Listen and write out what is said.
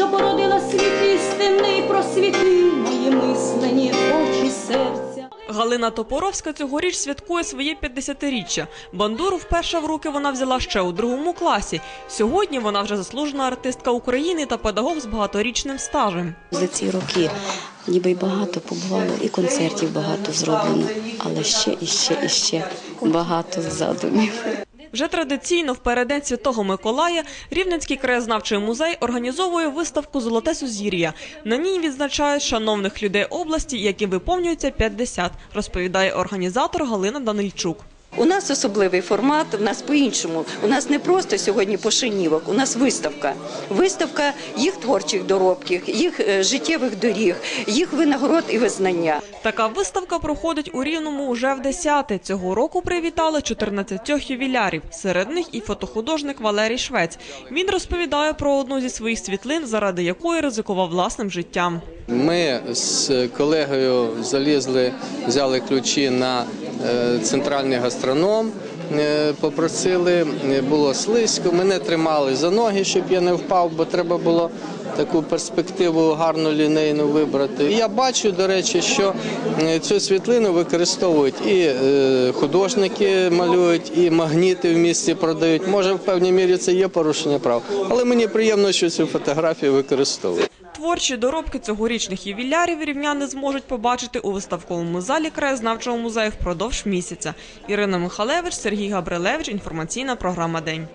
що породила світ істинний, просвіти мої мислені очі серця. Галина Топоровська цьогоріч святкує своє 50-річчя. Бандуру вперше в руки вона взяла ще у другому класі. Сьогодні вона вже заслужена артистка України та педагог з багаторічним стажем. За ці роки ніби й багато побувало, і концертів багато зроблено, але ще і ще і ще багато задумів. Вже традиційно в передень Святого Миколая Рівненський краєзнавчий музей організовує виставку Золоте сузір'я. На ній відзначають шановних людей області, яким виповнюється 50, розповідає організатор Галина Данильчук. У нас особливий формат, у нас по-іншому. У нас не просто сьогодні пошинівок, у нас виставка. Виставка їх творчих доробків, їх е, життєвих доріг, їх винагород і визнання. Така виставка проходить у Рівному уже в 10-те. Цього року привітали 14 ювілярів. Серед них і фотохудожник Валерій Швець. Він розповідає про одну зі своїх світлин, заради якої ризикував власним життям. Ми з колегою залізли, взяли ключі на центральний гастроном. е, Попросили, е, було слизько. Мене тримали за ноги, щоб я не впав, бо треба було таку перспективу гарну лінейну вибрати. Я бачу, до речі, що цю світлину використовують і е, художники малюють, і магніти в місті продають. Може, в певній мірі це є порушення прав, але мені приємно, що цю фотографію використовують. Творчі доробки цьогорічних ювілярів рівняни зможуть побачити у виставковому залі краєзнавчого музею впродовж місяця. Ірина Михалевич, Сергій Габрилевич. Інформаційна програма День.